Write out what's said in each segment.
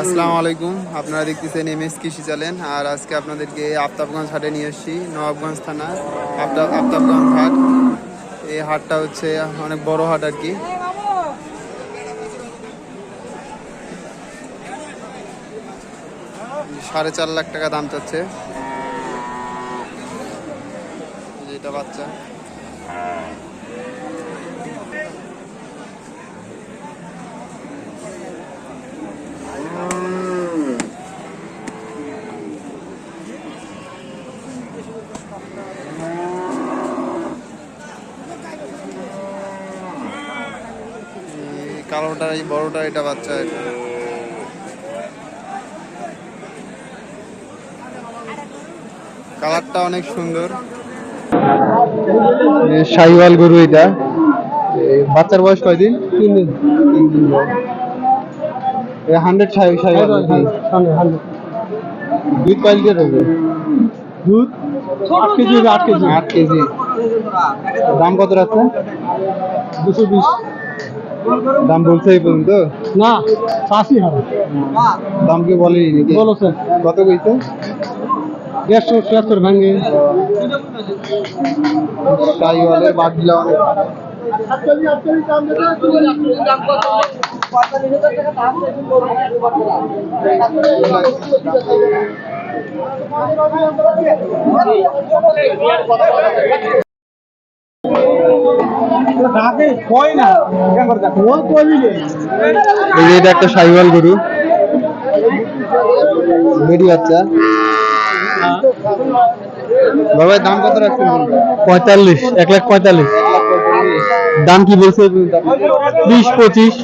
আসসালামু আলাইকুম। আপনারা দেখতেছেন এম এস কৃষি চ্যানেল। আর আজকে আপনাদেরকে আফতাবগঞ্জ হাটে নিয়ে এসেছি নবাবগঞ্জ থানা আফতাব আফতাবগঞ্জ হাট। এই হাটটা হচ্ছে অনেক বড় হাট আর কি। সাড়ে চার লাখ টাকা দাম চাচ্ছে। যেটা বাচ্চা এই কালোটা এই বড়টা এটা বাচ্চা এটা। কালারটা অনেক সুন্দর। শাহিওয়াল গরু এটা। বাচ্চার বয়স কয়দিন? তিন দিন। তিন দিন হান্ড্রেড শাহিওয়াল দুধ কয় লিটার হবে? দুধ? আট কেজি আট কেজি। আট কেজি। দাম কত রাখছে দুশো বিশ। দাম বলছে এই পর্যন্ত? না চাষি হবে দাম কি বলেনি নাকি? বলেছেন কত কইছে? দেড়শো ছিয়াত্তর ভাঙে শাহিওয়ালের বাটগুলা অনেক এই যে এটা একটা শাহিওয়াল গরু। বেরি বাচ্চা। বাবা দাম কত রাখছেন পঁয়তাল্লিশ এক লাখ পঁয়তাল্লিশ। দাম কি বলছে? বিশ পঁচিশ।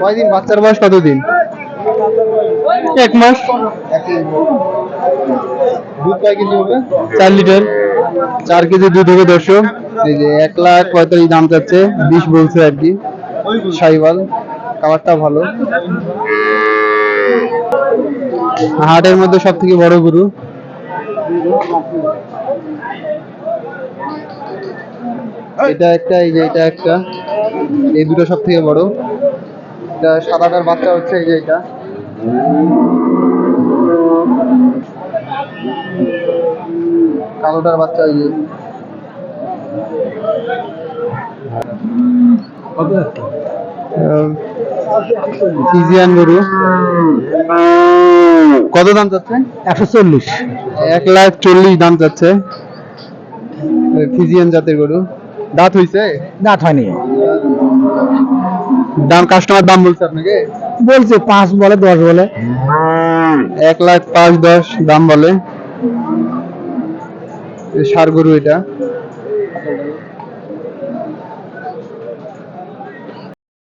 কয়দিন বাচ্চার বয়স? কতদিন? এক মাস। দুধ কয় কেজি হবে চার লিটার। চার কেজি দুধ হবে দর্শক। এই যে এক লাখ পঁয়তাল্লিশ দাম চাচ্ছে বিশ বলছে আর কি। সাইওয়াল কালারটা ভালো। হাটের মধ্যে সব থেকে বড় গরু? এটা একটা, এই যে এটা একটা। এই দুটো সব থেকে বড়। এটা সাদাটার বাচ্চা হচ্ছে, এই যে এটা। কালোটার বাচ্চা এই যে। ফিজিয়ান গরু। কত দাম চাচ্ছে একশো চল্লিশ। এক লাখ চল্লিশ দাম চাচ্ছে ফিজিয়ান জাতের গরু। দাঁত হইছে? দাঁত হয়নি। দাম কাস্টমার দাম বলছে আপনাকে? বলছে পাঁচ বলে দশ বলে। এক লাখ পাঁচ দশ দাম বলে। ষাড় গরু এটা।